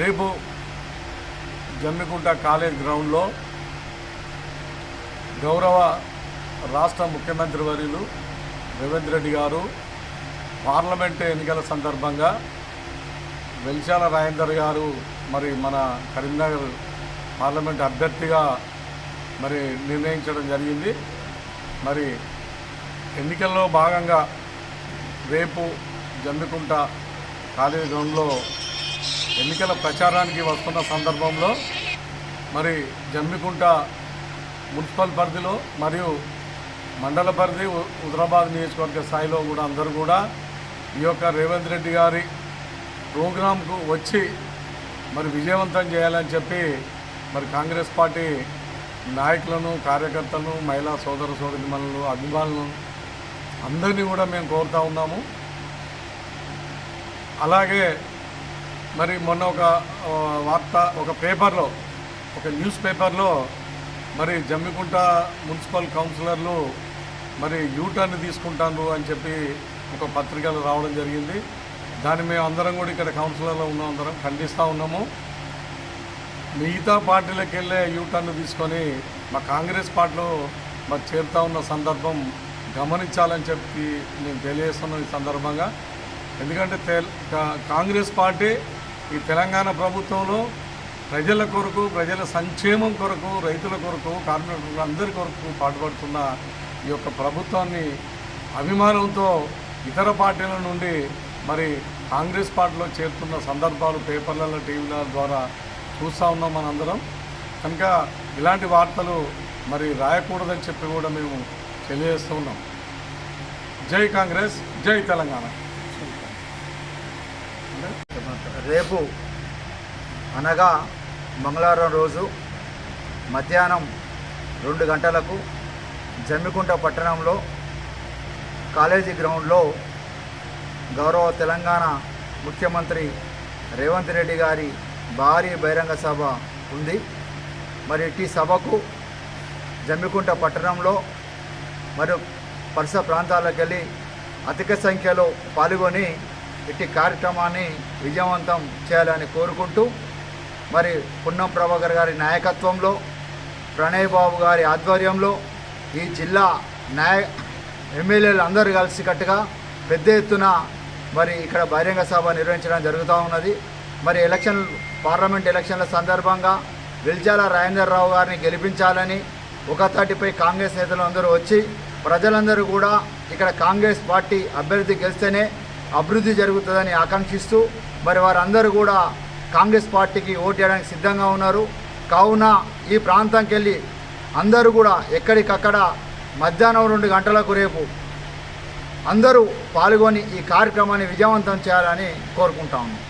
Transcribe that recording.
రేపు జమ్మికుంట కాలేజ్ గ్రౌండ్లో గౌరవ రాష్ట్ర ముఖ్యమంత్రి వర్యులు రేవంత్ రెడ్డి గారు పార్లమెంట్ ఎన్నికల సందర్భంగా వెల్చాల రాజేందర్ గారు మరి మన కరీంనగర్ పార్లమెంట్ అభ్యర్థిగా మరి నిర్ణయించడం జరిగింది. మరి ఎన్నికల్లో భాగంగా రేపు జమ్మికుంట కాలేజ్ గ్రౌండ్లో ఎన్నికల ప్రచారానికి వస్తున్న సందర్భంలో మరి జమ్మికుంట మున్సిపల్ పరిధిలో మరియు మండల పరిధి హుదరాబాద్ నియోజకవర్గ స్థాయిలో కూడా అందరూ కూడా ఈ యొక్క రేవంత్ రెడ్డి గారి ప్రోగ్రాంకు వచ్చి మరి విజయవంతం చేయాలని చెప్పి మరి కాంగ్రెస్ పార్టీ నాయకులను కార్యకర్తలను మహిళా సోదర సోదరిమణులు అభిమానులను అందరినీ కూడా మేము కోరుతా ఉన్నాము. అలాగే మరి మొన్న ఒక వార్త ఒక పేపర్లో ఒక న్యూస్ పేపర్లో మరి జమ్మికుంట మున్సిపల్ కౌన్సిలర్లు మరి యూటర్న్ తీసుకుంటాను అని చెప్పి ఒక పత్రికలు రావడం జరిగింది. దాన్ని మేము అందరం కూడా ఇక్కడ కౌన్సిలర్లో ఉన్న అందరం ఖండిస్తూ ఉన్నాము. మిగతా పార్టీలకు వెళ్ళే యూటర్న్ తీసుకొని మా కాంగ్రెస్ పార్టీలో మరి చేరుతూ ఉన్న సందర్భం గమనించాలని చెప్పి నేను తెలియజేస్తున్నాను ఈ సందర్భంగా. ఎందుకంటే తెల్ కా- కాంగ్రెస్ పార్టీ ఈ తెలంగాణ ప్రభుత్వంలో ప్రజల కొరకు ప్రజల సంక్షేమం కొరకు రైతుల కొరకు కార్మికులకు అందరి కొరకు పాటుపడుతున్న ఈ యొక్క ప్రభుత్వాన్ని అభిమానంతో ఇతర పార్టీల నుండి మరి కాంగ్రెస్ పార్టీలో చేరుతున్న సందర్భాలు పేపర్లలో టీవీల ద్వారా చూస్తూ ఉన్నాం మనందరం. కనుక ఇలాంటి వార్తలు మరి రాయకూడదని చెప్పి కూడా మేము తెలియజేస్తూ ఉన్నాం. జై కాంగ్రెస్ జై తెలంగాణ. రేపు అనగా మంగళవారం రోజు మధ్యాహ్నం రెండు గంటలకు జమ్మికుంట పట్టణంలో కాలేజీ గ్రౌండ్లో గౌరవ తెలంగాణ ముఖ్యమంత్రి రేవంత్ రెడ్డి గారి భారీ బహిరంగ సభ ఉంది. మరి ఈ సభకు జమ్మికుంట పట్టణంలో మరియు పరిసర ప్రాంతాలకు వెళ్ళి అధిక సంఖ్యలో పాల్గొని ఇట్టి కార్యక్రమాన్ని విజయవంతం చేయాలని కోరుకుంటూ మరి పున్నం ప్రభాకర్ గారి నాయకత్వంలో ప్రణయ్ బాబు గారి ఆధ్వర్యంలో ఈ జిల్లా నాయ ఎమ్మెల్యేలు అందరూ కలిసికట్టుగా పెద్ద ఎత్తున మరి ఇక్కడ బహిరంగ సభ నిర్వహించడం జరుగుతూ ఉన్నది. మరి ఎలక్షన్ పార్లమెంట్ ఎలక్షన్ల సందర్భంగా వెల్చాల రాజేందర్ రావు గారిని గెలిపించాలని ఒక తాటిపై కాంగ్రెస్ నేతలు అందరూ వచ్చి ప్రజలందరూ కూడా ఇక్కడ కాంగ్రెస్ పార్టీ అభ్యర్థి గెలిస్తేనే అభివృద్ధి జరుగుతుందని ఆకాంక్షిస్తూ మరి వారందరూ కూడా కాంగ్రెస్ పార్టీకి ఓటేయడానికి సిద్ధంగా ఉన్నారు. కావున ఈ ప్రాంతంకి వెళ్ళి అందరూ కూడా ఎక్కడికక్కడ మధ్యాహ్నం రెండు గంటలకు రేపు అందరూ పాల్గొని ఈ కార్యక్రమాన్ని విజయవంతం చేయాలని కోరుకుంటా ఉన్నాం.